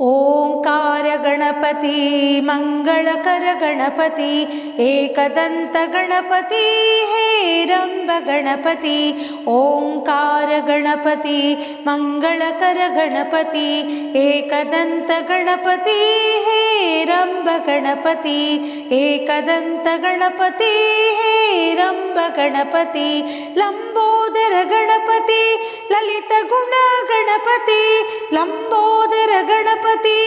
ಓಂಕಾರ ಗಣಪತಿ, ಮಂಗಳಕರ ಗಣಪತಿ, ಏಕದಂತ ಗಣಪತಿ ಹೇರಂಬ ಗಣಪತಿ, ಓಂಕಾರ ಗಣಪತಿ, ಮಂಗಳಕರ ಗಣಪತಿ, ಏಕದಂತ ಗಣಪತಿ ಹೇರಂಬ ಗಣಪತಿ, ಏಕದಂತ ಗಣಪತಿ ಹೇರಂಬ ಗಣಪತಿ, ಲಂಬೋದರ ಗಣಪತಿ, ಲಲಿತ ಗುಣ ಗಣಪತಿ, ಲಂಬೋದರ ಗಣಪತಿ,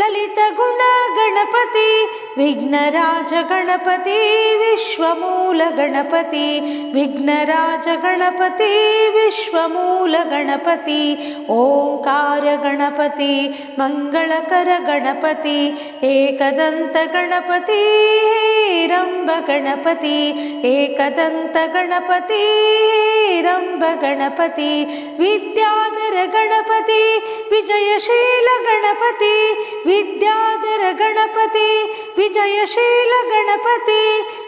ಲಲಿತ ಗುಣ ಗಣಪತಿ ವಿಘ್ನರಾಜ ಗಣಪತಿ, ವಿಶ್ವಮೂಲ ಗಣಪತಿ ವಿಘ್ನರಾಜ ಗಣಪತಿ, ವಿಶ್ವಮೂಲ ಗಣಪತಿ, ಓಂಕಾರ ಗಣಪತಿ, ಮಂಗಳಕರ ಗಣಪತಿ, ಏಕದಂತ ಗಣಪತಿ ರಂಭ ಗಣಪತಿ, ಏಕದಂತ ಗಣಪತಿ ರಂಭ ಗಣಪತಿ ವಿದ್ಯಾಧರ ಗಣಪತಿ ವಿಜಯಶೀಲ ಗಣಪತಿ ವಿದ್ಯಾಧರ ಗಣಪತಿ ವಿಜಯಶೀಲ ಗಣಪತಿ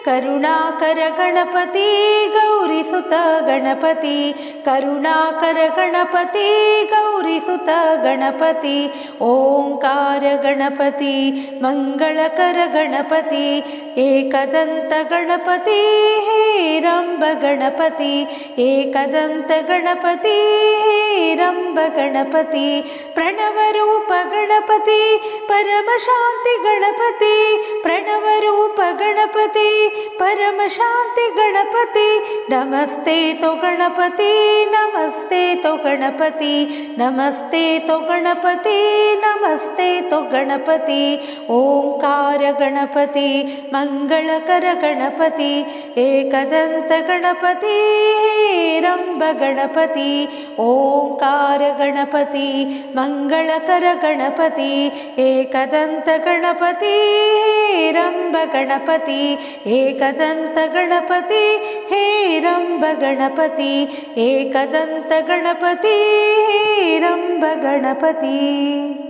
ಕರುಣಾಕರ ಗಣಪತಿ ಗೌರಿಸುತ ಗಣಪತಿ. ಕರುಣಾಕರ ಗಣಪತಿ ಗೌರಿಸುತ ಗಣಪತಿ. ಓಂಕಾರ ಗಣಪತಿ, ಮಂಗಳಕರ ಗಣಪತಿ. ಏಕದಂತ ಗಣಪತಿ ಹೇರಂಬ ಗಣಪತಿ. ಏಕದಂತ ಗಣಪತಿ ಹೇರಂಬ ಗಣಪತಿ ಪ್ರಣವರೂಪ ಗಣಪತಿ ಪರಮಶಾಂತಿ ಗಣಪತಿ ಪ್ರಣವರೂಪ ಗಣಪತಿ ಪರಮಶಾಂತಿ ಗಣಪತಿ ನಮಸ್ತೆ ತೋ ಗಣಪತಿ ನಮಸ್ತೆ ತೋ ಗಣಪತಿ ನಮಸ್ತೆ ತೋ ಗಣಪತಿ ನಮಸ್ತೆ गणपति ॐकार गणपति मङ्गलकर गणपति हेकदन्त गणपति हेरम्ब गणपति ओङ्कार गणपति मङ्गलकर गणपति हेकदन्त गणपति हेरम्ब गणपति हे कदन्तगणपति हेरम्ब गणपति एकदन्त गणपति हेरम्ब गणपति।